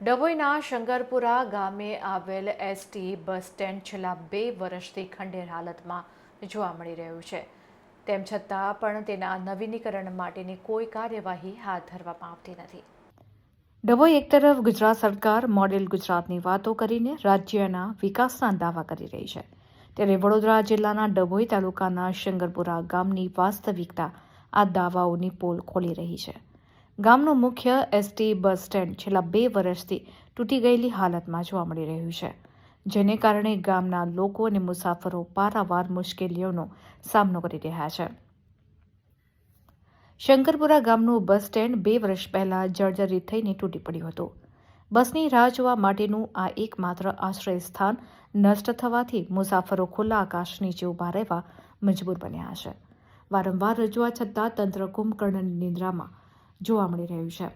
ડભોઈના શંકરપુરા ગામે આવેલ ST bus stand છેલ્લા બે વર્ષથી ખંડેર હાલતમાં જોવા મળી રહ્યું છે. તેમ છતાં પણ તેના નવીનીકરણ માટેની કોઈ કાર્યવાહી હાથ ધરવામાં આવતી નથી. ડભોઈ એક તરફ ગુજરાત સરકાર મોડેલ ગુજરાતની વાતો કરીને રાજ્યના વિકાસના દાવા કરી રહી છે. ત્યારે વડોદરા જિલ્લાના ડભોઈ તાલુકાના શંકરપુરા ગામની વાસ્તવિકતા આ દાવાઓની પોલ ખોલી રહી છે. ગામનું મુખ્ય એસટી બસ સ્ટેન્ડ છેલ્લા બે વર્ષથી તૂટી ગયેલી હાલતમાં જોવા મળી રહ્યું છે. જેને કારણે ગામના લોકો અને મુસાફરો પારાવાર મુશ્કેલીઓનો સામનો કરી રહ્યા છે. શંકરપુરા ગામનું બસ સ્ટેન્ડ બે વર્ષ પહેલા જર્જરિત થઈને તૂટી પડ્યું હતું. બસની રાહ જોવા માટેનું આ એકમાત્ર આશ્રય સ્થાન નષ્ટ થવાથી મુસાફરો ખુલ્લા આકાશ નીચે ઊભા રહેવા મજબૂર બન્યા છે. વારંવાર રજૂઆત છતાં તંત્ર કુંભકર્ણની નિંદ્રામાં જોવા મળી રહ્યું છે.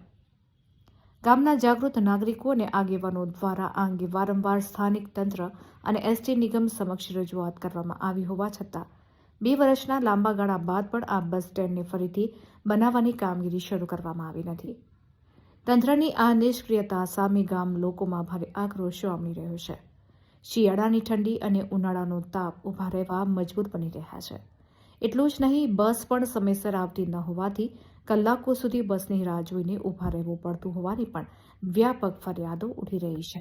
ગામના જાગૃત નાગરિકો અને આગેવાનો દ્વારા આ અંગે વારંવાર સ્થાનિક તંત્ર અને એસટી નિગમ સમક્ષ રજૂઆત કરવામાં આવી હોવા છતાં, બે વર્ષના લાંબા ગાળા બાદ પણ આ બસ સ્ટેન્ડને ફરીથી બનાવવાની કામગીરી શરૂ કરવામાં આવી નથી. તંત્રની આ નિષ્ક્રિયતા સામે ગામ લોકોમાં ભારે આક્રોશ જોવા મળી રહ્યો છે. શિયાળાની ઠંડી અને ઉનાળાનો તાપ ઊભા રહેવા મજબૂર બની રહ્યા છે. એટલું જ નહીં, બસ પણ સમયસર આવતી ન હોવાથી કલાકો સુધી બસની રાહ જોઈને ઊભા રહેવું પડતું હોવાની પણ વ્યાપક ફરિયાદો ઉઠી રહી છે.